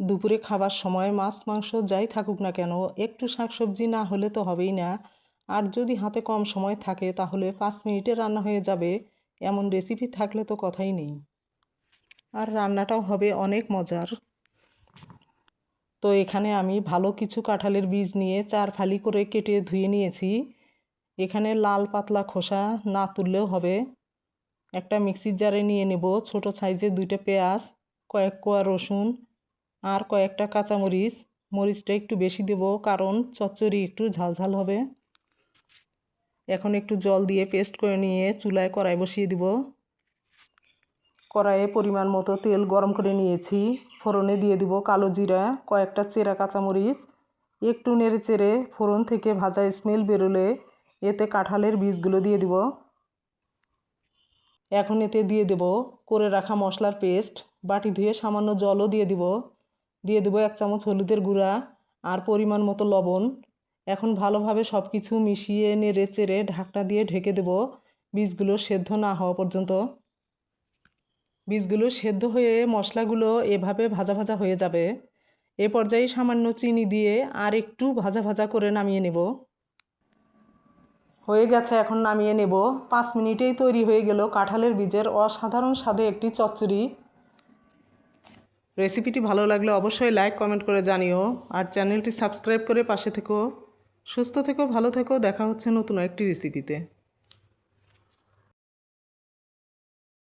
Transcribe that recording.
দুপুরে খাবার সময় মাছ, মাংস যাই থাকুক না কেন, একটু শাকসবজি না হলে তো হবেই না। আর যদি হাতে কম সময় থাকে, তাহলে পাঁচ মিনিটে রান্না হয়ে যাবে। এমন রেসিপি থাকলে তো কথাই নেই। আর রান্নাটাও হবে অনেক মজার। তো এখানে আমি ভালো কিছু কাঁঠালের বীজ নিয়ে চার ফালি করে কেটে ধুয়ে নিয়েছি। এখানে লাল পাতলা খোসা না তুললেও হবে। একটা মিক্সির জারে নিয়ে নেব ছোট সাইজের দুইটা পেঁয়াজ, কয়েক কোয়া রসুন আর কয়েকটা কাঁচামরিচ, মরিচটা একটু বেশি দেব কারণ চচ্চড়ি একটু ঝালঝাল হবে। এখন একটু জল দিয়ে পেস্ট করে নিয়ে চুলায় কড়াই বসিয়ে দিব। কড়াইয়ে পরিমাণ মতো তেল গরম করে নিয়েছি। ফোড়নে দিয়ে দিব কালো জিরা, কয়েকটা চেরা কাঁচামরিচ, একটু নেড়ে চেড়ে ফোড়ন থেকে ভাজা স্মেল বেরোলে এতে কাঁঠালের বীজগুলো দিয়ে দিব। এখন এতে দিয়ে দেব করে রাখা মশলার পেস্ট, বাটি ধুয়ে সামান্য জলও দিয়ে দিব। দিয়ে দেবো এক চামচ হলুদের গুঁড়া আর পরিমাণ মতো লবণ। এখন ভালোভাবে সব কিছু মিশিয়ে নেড়ে চেড়ে ঢাকনা দিয়ে ঢেকে দেব। বীজগুলো সেদ্ধ না হওয়া পর্যন্ত। বীজগুলো সেদ্ধ হয়ে মশলাগুলো এভাবে ভাজা ভাজা হয়ে যাবে। এ পর্যায়ে সামান্য চিনি দিয়ে আর একটু ভাজা ভাজা করে নামিয়ে নেব। হয়ে গেছে, এখন নামিয়ে নেব। পাঁচ মিনিটেই তৈরি হয়ে গেল কাঁঠালের বীজের অসাধারণ স্বাদে একটি চচ্চড়ি। রেসিপিটি ভালো লাগলে অবশ্যই লাইক কমেন্ট করে জানিও। আর চ্যানেলটি সাবস্ক্রাইব করে পাশে থেকো। সুস্থ থেকো, ভালো থেকো। দেখা হচ্ছে নতুন একটি রেসিপিতে